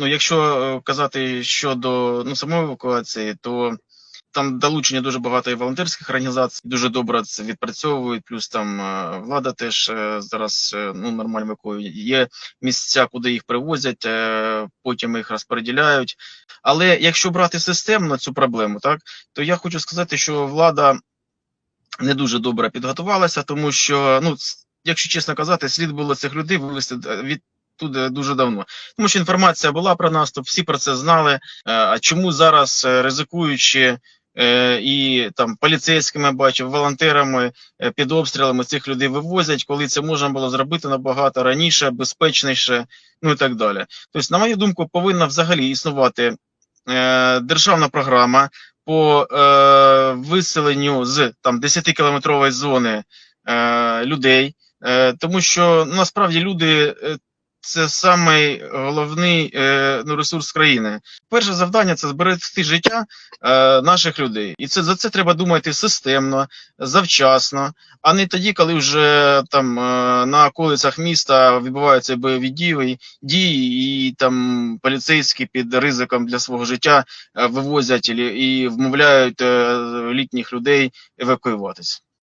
ну, якщо е, казати щодо ну, самої евакуації, то там долучення дуже багато і волонтерських організацій, дуже добре це відпрацьовують. Плюс там е, влада теж е, зараз ну нормально евакуює. Є місця, куди їх привозять, потім їх розподіляють. Але якщо брати системно цю проблему, так то я хочу сказати, що влада не дуже добре підготувалася, тому що ну якщо чесно казати, слід було цих людей вивести від. Туди дуже давно, тому що інформація була про наступ, всі про це знали. Е, А чому зараз е, ризикуючи е, і там поліцейськими бачив, волонтерами е, під обстрілами цих людей вивозять, коли це можна було зробити набагато раніше, безпечніше, ну і так далі. Тобто, на мою думку, повинна взагалі існувати е, державна програма по е, виселенню з там 10-кілометрової зони е, людей, е, тому що насправді люди. Це самий головний е, ну, ресурс країни. Перше завдання це зберегти життя е, наших людей, і це за це треба думати системно, завчасно, а не тоді, коли вже там е, на околицях міста відбуваються бойові дії, дії, і там поліцейські під ризиком для свого життя е, вивозять і, і вмовляють е, літніх людей евакуюватися.